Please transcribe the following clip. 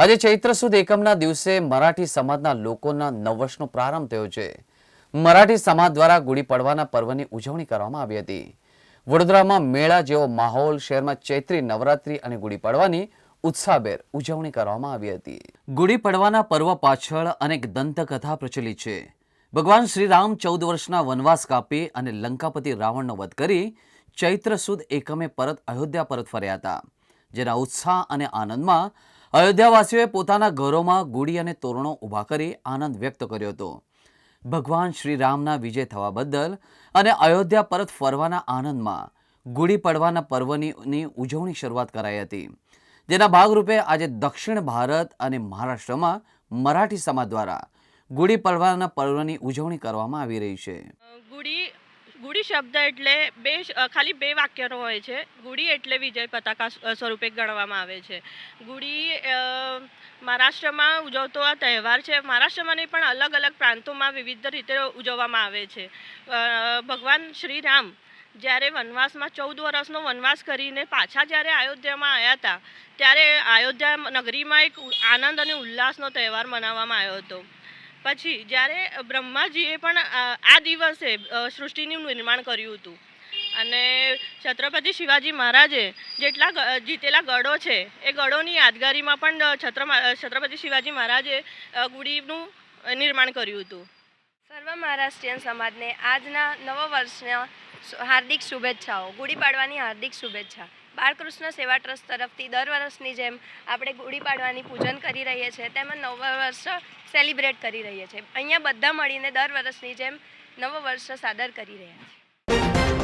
આજે ચૈત્ર સુદ એકમના દિવસે મરાઠી સમાજના લોકોના નવવર્ષનો પ્રારંભ થયો છે. મરાઠી સમાજ દ્વારા ગુડી પડવાના પર્વની ઉજવણી કરવામાં આવી હતી. વડોદરામાં મેળા જેવો માહોલ, શહેરમાં ચૈત્રી નવરાત્રી અને ગુડી પડવાની ઉત્સાહભેર ઉજવણી કરવામાં આવી હતી. ગુડી પડવાના પર્વ પાછળ અનેક દંતકથા પ્રચલિત છે. ભગવાન શ્રીરામ ચૌદ વર્ષના વનવાસ કાપી અને લંકાપતિ રાવણનો વધ કરી ચૈત્ર સુદ એકમે પરત અયોધ્યા પરત ફર્યા હતા. જેના ઉત્સાહ અને આનંદમાં અયોધ્યાવાસીઓએ પોતાના ઘરોમાં ગુડી અને તોરણો ઊભા કરી આનંદ વ્યક્ત કર્યો હતો. ભગવાન શ્રી રામના વિજય થવા બદલ અને અયોધ્યા પરત ફરવાના આનંદમાં ગુડી પડવાના પર્વની ઉજવણી શરૂઆત કરાઈ હતી. જેના ભાગરૂપે આજે દક્ષિણ ભારત અને મહારાષ્ટ્રમાં મરાઠી સમાજ દ્વારા ગુડી પડવાના પર્વની ઉજવણી કરવામાં આવી રહી છે. ગુડી ગુડી શબ્દ એટલે બે ખાલી બે વાક્યનો હોય છે. ગુડી એટલે વિજય પતાકા સ્વ- સ્વરૂપે ગણવામાં આવે છે. ગુડી મહારાષ્ટ્રમાં ઉજવતો આ તહેવાર છે. મહારાષ્ટ્રમાં નહીં, પણ અલગ અલગ પ્રાંતોમાં વિવિધ રીતે ઉજવવામાં આવે છે. ભગવાન શ્રી રામ જ્યારે વનવાસમાં ચૌદ વર્ષનો વનવાસ કરીને પાછા જ્યારે અયોધ્યામાં આવ્યા હતા, ત્યારે અયોધ્યા નગરીમાં એક આનંદ અને ઉલ્લાસનો તહેવાર મનાવવામાં આવ્યો હતો. પછી જ્યારે બ્રહ્માજીએ પણ આ દિવસે સૃષ્ટિનું નિર્માણ કર્યું હતું. અને છત્રપતિ શિવાજી મહારાજે જેટલા જીતેલા ગળો છે, એ ગળોની યાદગારીમાં પણ છત્ર છત્રપતિ શિવાજી મહારાજે ગુડીનું નિર્માણ કર્યું હતું. સર્વ મહારાષ્ટ્રીયન સમાજને આજના નવા વર્ષના હાર્દિક શુભેચ્છાઓ. ગુડી પાડવાની હાર્દિક શુભેચ્છા. બાળકૃષ્ણ સેવા ટ્રસ્ટ તરફથી દર વર્ષની જેમ આપણે ગુડી પાડવાની પૂજન કરી રહીએ છીએ, તેમજ નવ વર્ષ સેલિબ્રેટ કરી રહીએ છીએ. અહીંયા બધા મળીને દર વર્ષની જેમ નવ વર્ષ સાદર કરી રહ્યા છે